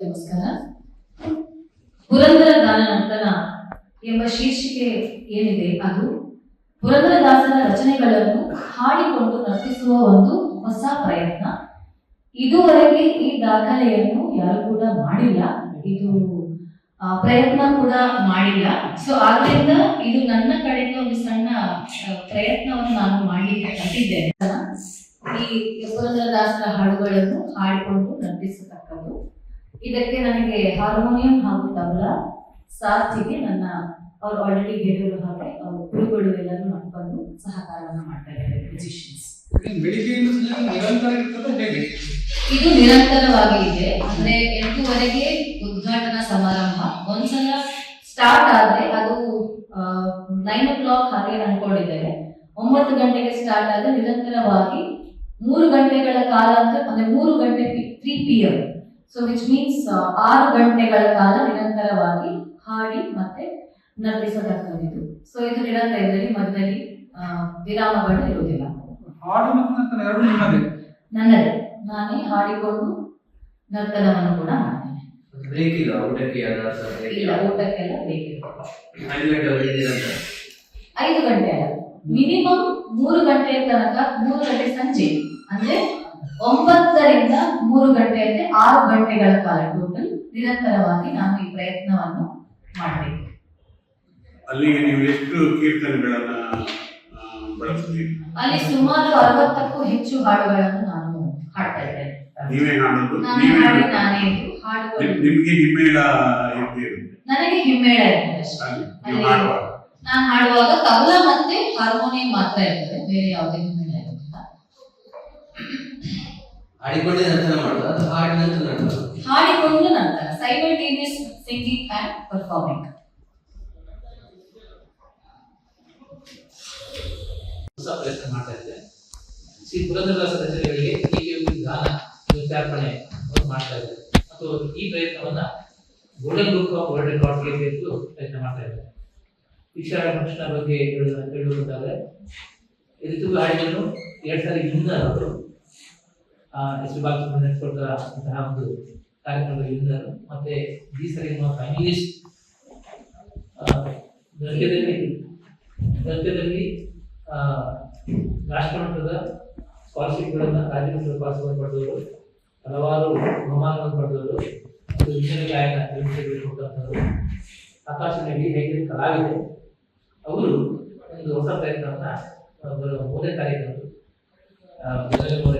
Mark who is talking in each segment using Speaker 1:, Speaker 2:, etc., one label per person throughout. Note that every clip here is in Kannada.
Speaker 1: ನಮಸ್ಕಾರ. ಪುರಂದರ ದಾನ ನಂತರ ಎಂಬ ಶೀರ್ಷಿಕೆ ಏನಿದೆ ಅದು? ಪುರಂದರದಾಸನ ರಚನೆಗಳನ್ನು ಹಾಡಿಕೊಂಡು ನರ್ತಿಸುವ ಒಂದು ಹೊಸ ಪ್ರಯತ್ನ. ಇದುವರೆಗೆ ಈ ದಾಖಲೆಯನ್ನು ಯಾರು ಕೂಡ ಮಾಡಿಲ್ಲ. ಇದು ಪ್ರಯತ್ನ ಕೂಡ ಮಾಡಿಲ್ಲ. ಸೊ ಆದ್ರಿಂದ ಇದು ನನ್ನ ಕಡೆಯಿಂದ ಒಂದು ಸಣ್ಣ ಪ್ರಯತ್ನವನ್ನು ನಾನು ಮಾಡಿ ಕಂಡಿದ್ದೇನೆ ಈ ಪುರಂದರದಾಸರ ಹಾಡುಗಳನ್ನು ಹಾಡಿಕೊಂಡು ನರ್ತಿಸತಕ್ಕದ್ದು ಇದಕ್ಕೆ ನನಗೆ ಹಾರ್ಮೋನಿಯಂ ಹಾಗೂ ತಬಲಾ ಸಾಥಿಗೆ ನನ್ನ ಅವ್ರು ಆಲ್ರೆಡಿ ಹೇಳಿರೋ ಹಾಗೆ ಅವರು ಗುರುಗಳು ಎಲ್ಲರೂ ನಡ್ಕೊಂಡು ಸಹಕಾರವನ್ನು ಮಾಡ್ತಾ ಇದ್ದಾರೆ ಮ್ಯೂಸಿಷಿಯನ್ಸ್ ಇದು ನಿರಂತರವಾಗಿ ಇದೆ ಅಂದ್ರೆ ಎಂಟುವರೆಗೆ ಉದ್ಘಾಟನಾ ಸಮಾರಂಭ. ಒಂದ್ಸಲ ಸ್ಟಾರ್ಟ್ ಆದ್ರೆ ಅದು ನೈನ್ ಓ ಕ್ಲಾಕ್ ಹಾಗೆ ಅನ್ಕೊಂಡಿದ್ದೇವೆ ಒಂಬತ್ತು ಗಂಟೆಗೆ ಸ್ಟಾರ್ಟ್ ಆದ್ರೆ ನಿರಂತರವಾಗಿ ಮೂರು ಗಂಟೆಗಳ ಕಾಲ ಅಂದ್ರೆ ಅಂದ್ರೆ ಮೂರು ಗಂಟೆ three P M so which means ಆರು ಗಂಟೆಗಳ ಕಾಲ ನಿರಂತರವಾಗಿ ಹಾಡಿ ಮತ್ತೆ ನರ್ತಿಸತಕ್ಕದ್ದು ಸೊ ಇದು ನಿರಂತರ ಇದರಲ್ಲಿ ಮಧ್ಯದಲ್ಲಿ ವಿರಾಮಗಳು ಇರುವುದಿಲ್ಲ.
Speaker 2: ಹಾಡು ಮತ್ತು ನರ್ತನ ಎರಡು ನಿಮ್ಮದೇ?
Speaker 1: ನನ್ನದೇ. ನಾನೇ ಹಾಡಿಕೊಂಡು ನರ್ತನವನ್ನು ಕೂಡ ಮಾಡ್ತೇನೆ.
Speaker 3: ಬ್ರೇಕ್ ಇಲ್ಲ ಊಟಕ್ಕೆ
Speaker 1: ಊಟಕ್ಕೆಲ್ಲ
Speaker 3: ಗಂಟೆವರೆಗೆ
Speaker 1: ಐದು ಗಂಟೆ. ಅಲ್ಲ. ಮಿನಿಮಮ್ ಮೂರು ಗಂಟೆಯ ತನಕ ಮೂರು ಗಂಟೆ ಸಂಜೆ. ಅಂದ್ರೆ ಒಂಬತ್ತರಿಂದ ಮೂರು ಗಂಟೆ ಅಂದ್ರೆ ಆರು ಗಂಟೆಗಳ ಕಾಲ ಟೋಟಲ್ ನಿರಂತರವಾಗಿ ನಾನು ಈ ಪ್ರಯತ್ನವನ್ನು ಮಾಡಬೇಕು.
Speaker 4: ಅಲ್ಲಿಗೆ ನೀವು ಎಷ್ಟು ಕೀರ್ತನೆಗಳನ್ನ ಬಳಸ್ತೀರಿ?
Speaker 1: ಅಲ್ಲಿ ಸುಮಾರು ಅರವತ್ತಕ್ಕೂ ಹೆಚ್ಚು ಹಾಡುಗಳನ್ನು ನಾನು ಹಾಡ್ತಾ ಇದ್ದೇನೆ.
Speaker 4: ನೀವೇ ಹಾಡೋದು?
Speaker 1: ನಾನೇ ಹಾಡುಗಳು.
Speaker 4: ಹಿಮ್ಮೇಳ
Speaker 1: ನನಗೆ ಹಿಮ್ಮೇಳ ಇರ್ತದೆ ನಾನು ಹಾಡುವಾಗ ತಬಲ ಮತ್ತೆ ಹಾರ್ಮೋನಿಯಂ ಮಾತ್ರ ಇರ್ತದೆ ಬೇರೆ ಯಾವುದೇ ಹಿಮ್ಮೇಳ ಇರೋದಿಲ್ಲ
Speaker 3: ಆಡಿಕೊಂಡೇ ನರ್ತನ ಮಾಡೋದು. ಅದು ಹಾಡಿದ ನಂತರ
Speaker 1: ಹಾಡಿಕೊಂಡು ನಂತರ ಸೈಮಲ್ಟೇನಿಯಸ್ ಸಿಂಗಿಂಗ್ ಅಂಡ್ ಪರ್ಫಾರ್ಮಿಂಗ್
Speaker 5: ಹೊಸ ಪ್ರಯತ್ನ ಮಾಡ್ತಾ ಇದ್ದೆ. ಶ್ರೀ ಪುರಂದರದಾಸ ರಚನೆಗಳಿಗೆ ಹೀಗೆ ಒಂದು ಗಾನ ನೃತ್ಯಾರ್ಪಣೆ ಅವ್ರು ಮಾಡ್ತಾ ಇದ್ದಾರೆ. ಮತ್ತು ಈ ಪ್ರಯತ್ನವನ್ನ ಗೋಲ್ಡನ್ ಬುಕ್ ಆಫ್ ವರ್ಲ್ಡ್ ರೆಕಾರ್ಡ್ಗೆ ಬೇಕು ಪ್ರಯತ್ನ ಮಾಡ್ತಾ ಇದ್ದಾರೆ. ಈಶ್ವರ ಕೃಷ್ಣ ಬಗ್ಗೆ ಹೇಳುವ- ಹೇಳುವುದಾದ್ರೆ ಇದು ಹಾಡಿಯನ್ನು ಎರಡ್ ಸಾವಿರದ ಇನ್ನೂರು ಎಸ್ ಬಾಲಸುಬ್ರಹ್ಮಣ್ಯ ಕೊಟ್ಟ ಅಂತಹ ಒಂದು ಕಾರ್ಯಕ್ರಮದ ಇದ್ದರು. ಮತ್ತೆ ಈ ಸರಿ ಫೈನಲಿಸ್ಟ್ ನೃತ್ಯದಲ್ಲಿ ನೃತ್ಯದಲ್ಲಿ ಆ, ರಾಷ್ಟ್ರಮಟ್ಟದ ಸ್ಕಾಲರ್ಶಿಪ್ಗಳನ್ನು ಕಾರ್ಯಕ್ರಮದ ಸ್ಕಾಲರ್ಶಿಪ್ ಪಡೆದವರು ಹಲವಾರು ಬಹುಮಾನಗಳನ್ನು ಪಡೆದವರು ಮತ್ತು ಗಾಯನ ಕೊಟ್ಟಂಥವರು ಆಕಾಶದಲ್ಲಿ ಅವರು ಒಂದು ಹೊಸ ಪ್ರಯತ್ನವನ್ನು ಮೂರನೇ ತಾರೀಕು ಮೂರಕ್ಕೆ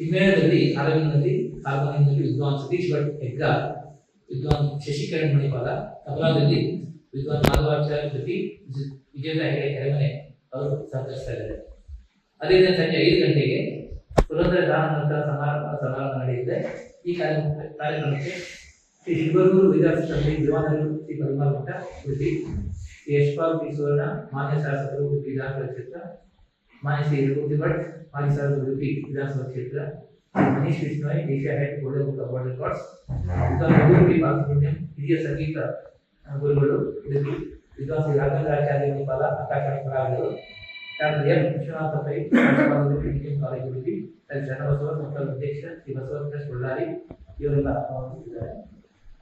Speaker 5: ಹಿಮ್ಮೇಳದಲ್ಲಿ ಹಾರವಿನಲ್ಲಿ ಹಾರ್ಮೋನಿಯಂನಲ್ಲಿ ವಿದ್ವಾನ್ ಸತೀಶ್ ಭಟ್ ಹೆಗ್ಗಾರ್, ವಿದ್ವಾನ್ ಶಶಿಕರಣ್ ಮಣಿಪಾಲ ತಬಲಾದಲ್ಲಿ ವಿದ್ವಾನ್ ಮಾಧವಾಚಾರ್ಯ ಜೊತೆ ವಿಜೇಂದ್ರ ಹೆಗಡೆ ಕೆರೆಮನೆ ಅವರು ಸಹಕರಿಸ್ತಾ ಇದ್ದಾರೆ. ಅದೇ ದಿನ ಸಂಜೆ ಐದು ಗಂಟೆಗೆ ಪುರಂದರ ದಾನ ಸಮಾರಂಭ ಸಮಾರಂಭ ನಡೆಯುತ್ತೆ ಈ ಕಾರ್ಯಕ್ರಮ, ಕಾರ್ಯಕ್ರಮಕ್ಕೆ ಶ್ರೀ ಶಿವಗುರು ವಿದ್ಯಾರ್ಥಿ ದಿವಾನರು ಶ್ರೀ ಪರಿಮಾಲ್ ಮಠ ಶ್ರೀ ಯಶ್ಪಾಲ್ ಪಿ ಸುವರ್ಣ, ಮಾನ್ಯ ಶಾಸಕರು ಉಡುಪಿ ವಿಧಾನಸಭಾ ಕ್ಷೇತ್ರ ಮಾನ್ಯ ಶ್ರೀ ರಘುಪತಿ ಭಟ್ ಮಾಜಿ ಶಾಸಕರು ಉಡುಪಿ ವಿಧಾನಸಭಾ ಕ್ಷೇತ್ರ Manish Vishnoi Asia head golden book of world records ವಿದ್ವಾನ್ ರಘುಪತಿ ಬಾಲಸುಬ್ರಹ್ಮಣ್ಯಂ ಹಿರಿಯ ಸಂಗೀತ ಆ, ಗುರುಗಳು ಉಡುಪಿ ವಿದ್ವಾನ್ ಶ್ರೀ ರಾಘವೇಂದ್ರಾಚಾರ್ಯ ನೇಪಾಲ ಆಕಾಶವಾಣಿ ಕಲಾವಿದರು ಡಾಕ್ಟರ್ ಎಂ ವಿಶ್ವನಾಥ ಪೈ ರಾಜ್ಯಪಾಲರು PTM college Udupi doctor Sharanabasava ಸಂಸ್ಥಾನ ಅಧ್ಯಕ್ಷ ಶ್ರೀ ಬಸವಕೃಷ್ಣ ಬಳ್ಳಾರಿ ಇವರೆಲ್ಲ ಭಾಗವಹಿಸಿದ್ದಾರೆ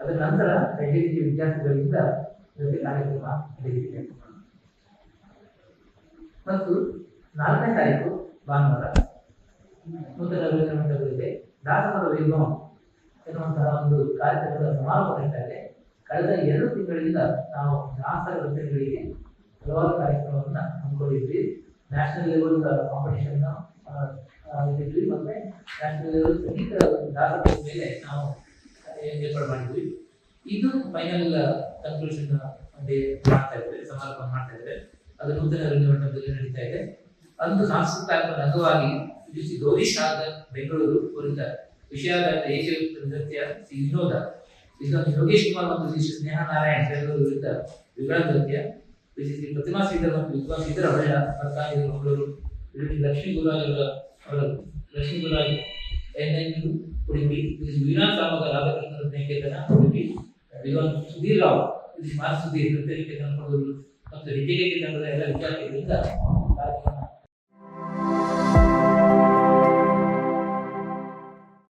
Speaker 5: ಅದರ ನಂತರ ಎಲ್ಡಿಸಿ ವಿದ್ಯಾರ್ಥಿಗಳಿಂದ ನೃತ್ಯ ಕಾರ್ಯಕ್ರಮ ನಡೆಯಲಿದೆ ಮತ್ತು ನಾಲ್ಕನೇ ತಾರೀಕು ಭಾನುವಾರ. ನೂತನ ರವೀಂದ್ರ ಮಂಟಪದಲ್ಲಿ ದಾಸಪದ ವೈಭವಂ ಎನ್ನುವಂತಹ ಒಂದು ಕಾರ್ಯಕ್ರಮದ ಸಮಾರೋಪ ನಡೀತಾ ಕಳೆದ ಎರಡು ತಿಂಗಳಿಂದ ನಾವು ದಾಸರ ವೃತ್ತಿಗಳಿಗೆ ಹಲವಾರು ಕಾರ್ಯಕ್ರಮವನ್ನು ಹಮ್ಮಿಕೊಂಡಿದ್ವಿ. ನ್ಯಾಷನಲ್ ಲೆವೆಲ್ ಕಾಂಪಿಟೇಷನ್ ಇಟ್ಟಿದ್ವಿ ಮತ್ತೆ ನ್ಯಾಷನಲ್ ಲೆವೆಲ್ ಸಂಗೀತ ದಾಸರ ಮೇಲೆ ನಾವು ಏರ್ಪಾಡು ಮಾಡಿದ್ವಿ. ಇದು ಫೈನಲ್ ಕನ್ಕ್ಲೂಷನ್ ಮಾಡ್ತಾ ಇದ್ದೇವೆ ಸಮಾರೋಪ ಮಾಡ್ತಾ ಇದ್ದೇವೆ ಅದು ನೂತನ ರವೀಂದ್ರ ಮಂಟಪದಲ್ಲಿ ನಡೀತಾ ಇದೆ. ಅಂದು ಸಾಂಸ್ಕೃತಿಕ ಅಂಗವಾಗಿ ಶ್ರೀ ಗೌರಿ ಶಾರದ ಬೆಂಗಳೂರು ಅವರಿಂದ ವಿಷಯಾಧಾರಿತ ಏಕೀಕೃತ ನೃತ್ಯ ಶ್ರೀ ವಿನೋದ ಇದನ್ನು ಯೋಗೇಶ್ ಕುಮಾರ್ ಮತ್ತು ಶ್ರೀ ಸ್ನೇಹ ನಾರಾಯಣ್ ಬೆಂಗಳೂರು ವಿರುದ್ಧ ವಿವರ ನೃತ್ಯ ಶ್ರೀ ಪ್ರತಿಮಾ ಶ್ರೀಧರ್ ಮತ್ತು ವಿದ್ವಾನ್ ಶ್ರೀಧರ ಹೊಳ್ಳ ಸರ್ಕಾರಿ ಮಂಗಳೂರು ಲಕ್ಷ್ಮೀ ಗುರುರಾಜ್ ಅವರ ಲಕ್ಷ್ಮೀ ಗುರುರಾಜ್ ಎನ್ಎನ್ಯು ಉಡುಪಿ. ವೀಣಾ ಸಾಮಗ ರಾಧಾಕೃಷ್ಣ ನೃತ್ಯ ನಿಕೇತನ ಉಡುಪಿ. ವಿದ್ವಾನ್ ಸುಧೀರ್ ರಾವ್. ಸ್ಮಾರಕ ಸುಧೀರ್ ನೃತ್ಯ ನಿಕೇತನ ಮಂಗಳೂರು ಮತ್ತು ಹಿಟ್ಟಿಗೆ ತಂಡದ ಎಲ್ಲ ವಿದ್ಯಾರ್ಥಿಗಳಿಂದ